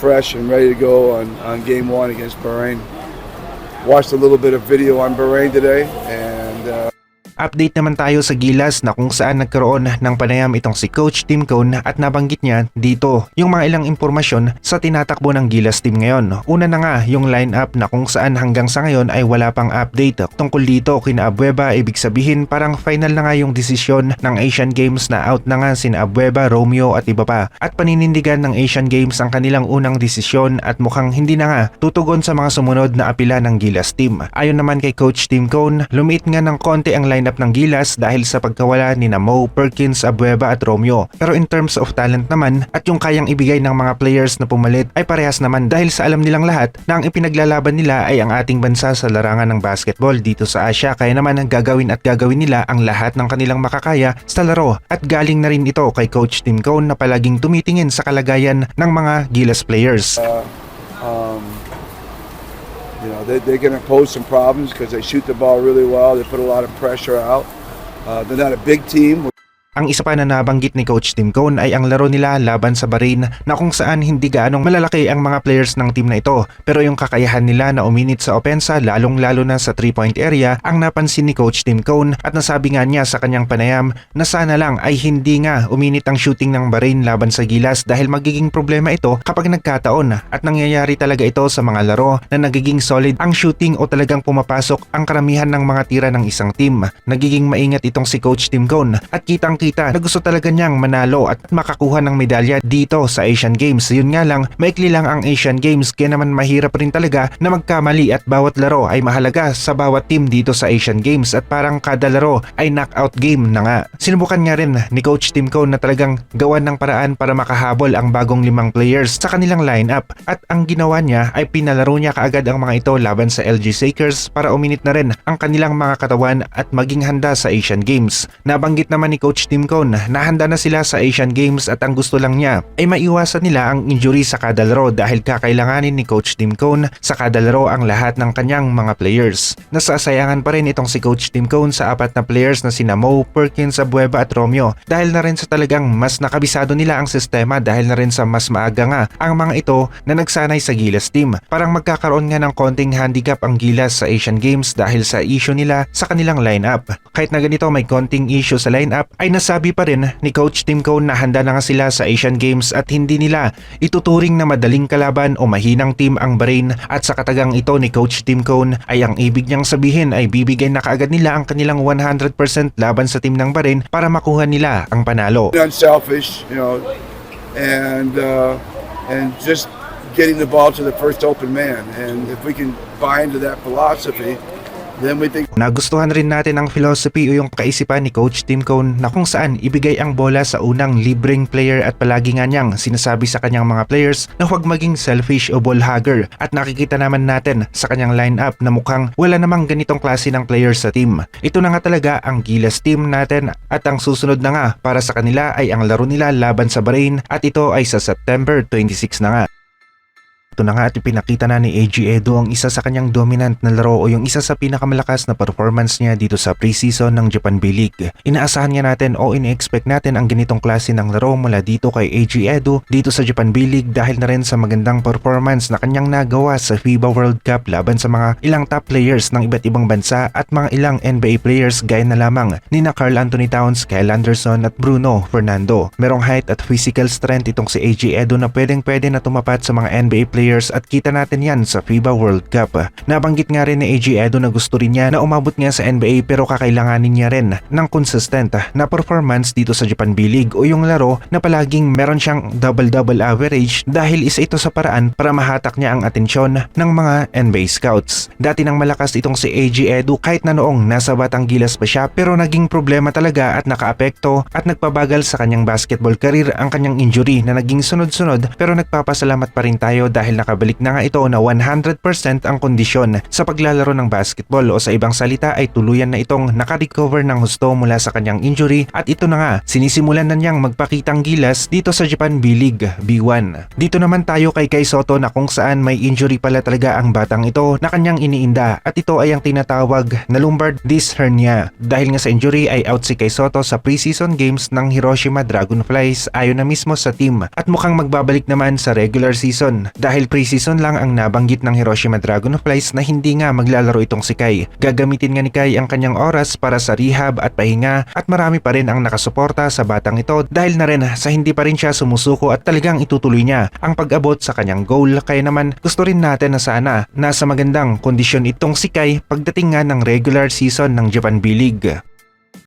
fresh and ready to go on, on game one against Bahrain. Watched a little bit of video on Bahrain today, Update naman tayo sa Gilas na kung saan nagkaroon ng panayam itong si Coach Tim Cone at nabanggit niya dito yung mga ilang impormasyon sa tinatakbo ng Gilas team ngayon. Una na nga yung lineup na kung saan hanggang sa ngayon ay wala pang update tungkol dito kina Abueva ibig sabihin parang final na nga yung desisyon ng Asian Games na out na nga sina Abueva, Romeo at iba pa. At paninindigan ng Asian Games ang kanilang unang desisyon at mukhang hindi na nga tutugon sa mga sumunod na apila ng Gilas team. Ayon naman kay Coach Tim Cone, lumiit nga ng konti ang lineup ng Gilas dahil sa pagkawala ni na Mo, Perkins, Abueva at Romeo. Pero in terms of talent naman at yung kayang ibigay ng mga players na pumalit ay parehas naman dahil sa alam nilang lahat na ang ipinaglalaban nila ay ang ating bansa sa larangan ng basketball dito sa Asia kaya naman ang gagawin at gagawin nila ang lahat ng kanilang makakaya sa laro at galing na rin ito kay Coach Tim Cone na palaging tumitingin sa kalagayan ng mga Gilas players. um, you know they, they're going to pose some problems because they shoot the ball really well. They put a lot of pressure out. Uh, they're not a big team. Ang isa pa na nabanggit ni Coach Tim Cone ay ang laro nila laban sa Bahrain na kung saan hindi gaanong malalaki ang mga players ng team na ito pero yung kakayahan nila na uminit sa opensa lalong lalo na sa 3-point area ang napansin ni Coach Tim Cone at nasabi nga niya sa kanyang panayam na sana lang ay hindi nga uminit ang shooting ng Bahrain laban sa Gilas dahil magiging problema ito kapag nagkataon at nangyayari talaga ito sa mga laro na nagiging solid ang shooting o talagang pumapasok ang karamihan ng mga tira ng isang team. Nagiging maingat itong si Coach Tim Cone at kitang kita na gusto talaga niyang manalo at makakuha ng medalya dito sa Asian Games. Yun nga lang, maikli lang ang Asian Games kaya naman mahirap rin talaga na magkamali at bawat laro ay mahalaga sa bawat team dito sa Asian Games at parang kada laro ay knockout game na nga. Sinubukan nga rin ni Coach Tim Cone na talagang gawan ng paraan para makahabol ang bagong limang players sa kanilang lineup at ang ginawa niya ay pinalaro niya kaagad ang mga ito laban sa LG Sakers para uminit na rin ang kanilang mga katawan at maging handa sa Asian Games. Nabanggit naman ni Coach Tim Cone na handa na sila sa Asian Games at ang gusto lang niya ay maiwasan nila ang injury sa kada laro dahil kakailanganin ni Coach Tim Cone sa kada laro ang lahat ng kanyang mga players. Nasasayangan pa rin itong si Coach Tim Cone sa apat na players na sina Mo, Perkins, Abueva at Romeo dahil na rin sa talagang mas nakabisado nila ang sistema dahil na rin sa mas maaga nga ang mga ito na nagsanay sa Gilas team. Parang magkakaroon nga ng konting handicap ang Gilas sa Asian Games dahil sa issue nila sa kanilang lineup. Kahit na ganito may konting issue sa lineup ay nasabi pa rin ni Coach Tim Cone na handa na nga sila sa Asian Games at hindi nila ituturing na madaling kalaban o mahinang team ang Bahrain at sa katagang ito ni Coach Tim Cone ay ang ibig niyang sabihin ay bibigay na kaagad nila ang kanilang 100% laban sa team ng Bahrain para makuha nila ang panalo. Unselfish, you know, and uh, and just getting the ball to the first open man. And if we can buy into that philosophy, then we think Nagustuhan rin natin ang philosophy o yung kaisipan ni Coach Tim Cone na kung saan ibigay ang bola sa unang libreng player at palagi nga niyang sinasabi sa kanyang mga players na huwag maging selfish o ball hugger at nakikita naman natin sa kanyang lineup na mukhang wala namang ganitong klase ng players sa team. Ito na nga talaga ang Gilas team natin at ang susunod na nga para sa kanila ay ang laro nila laban sa Bahrain at ito ay sa September 26 na nga. Ito na nga at ipinakita na ni AG Edo ang isa sa kanyang dominant na laro o yung isa sa pinakamalakas na performance niya dito sa preseason ng Japan B-League. Inaasahan nga natin o in-expect natin ang ganitong klase ng laro mula dito kay AG Edo dito sa Japan B-League dahil na rin sa magandang performance na kanyang nagawa sa FIBA World Cup laban sa mga ilang top players ng iba't ibang bansa at mga ilang NBA players gaya na lamang ni na Carl Anthony Towns, Kyle Anderson at Bruno Fernando. Merong height at physical strength itong si AG Edo na pwedeng pwede na tumapat sa mga NBA players at kita natin yan sa FIBA World Cup. Nabanggit nga rin ni AG Edo na gusto rin niya na umabot nga sa NBA pero kakailanganin niya rin ng consistent na performance dito sa Japan B-League o yung laro na palaging meron siyang double-double average dahil isa ito sa paraan para mahatak niya ang atensyon ng mga NBA scouts. Dati nang malakas itong si AG Edo kahit na noong nasa Batang Gilas pa siya pero naging problema talaga at nakaapekto at nagpabagal sa kanyang basketball career ang kanyang injury na naging sunod-sunod pero nagpapasalamat pa rin tayo dahil dahil nakabalik na nga ito na 100% ang kondisyon sa paglalaro ng basketball o sa ibang salita ay tuluyan na itong nakarecover ng husto mula sa kanyang injury at ito na nga sinisimulan na niyang magpakitang gilas dito sa Japan B-League B1. Dito naman tayo kay Kai Soto na kung saan may injury pala talaga ang batang ito na kanyang iniinda at ito ay ang tinatawag na lumbar disc hernia. Dahil nga sa injury ay out si Kai Soto sa preseason games ng Hiroshima Dragonflies ayon na mismo sa team at mukhang magbabalik naman sa regular season dahil preseason lang ang nabanggit ng Hiroshima Dragonflies na hindi nga maglalaro itong si Kai. Gagamitin nga ni Kai ang kanyang oras para sa rehab at pahinga at marami pa rin ang nakasuporta sa batang ito dahil na rin sa hindi pa rin siya sumusuko at talagang itutuloy niya ang pag-abot sa kanyang goal kaya naman gusto rin natin na sana nasa magandang kondisyon itong si Kai pagdating nga ng regular season ng Japan B-League.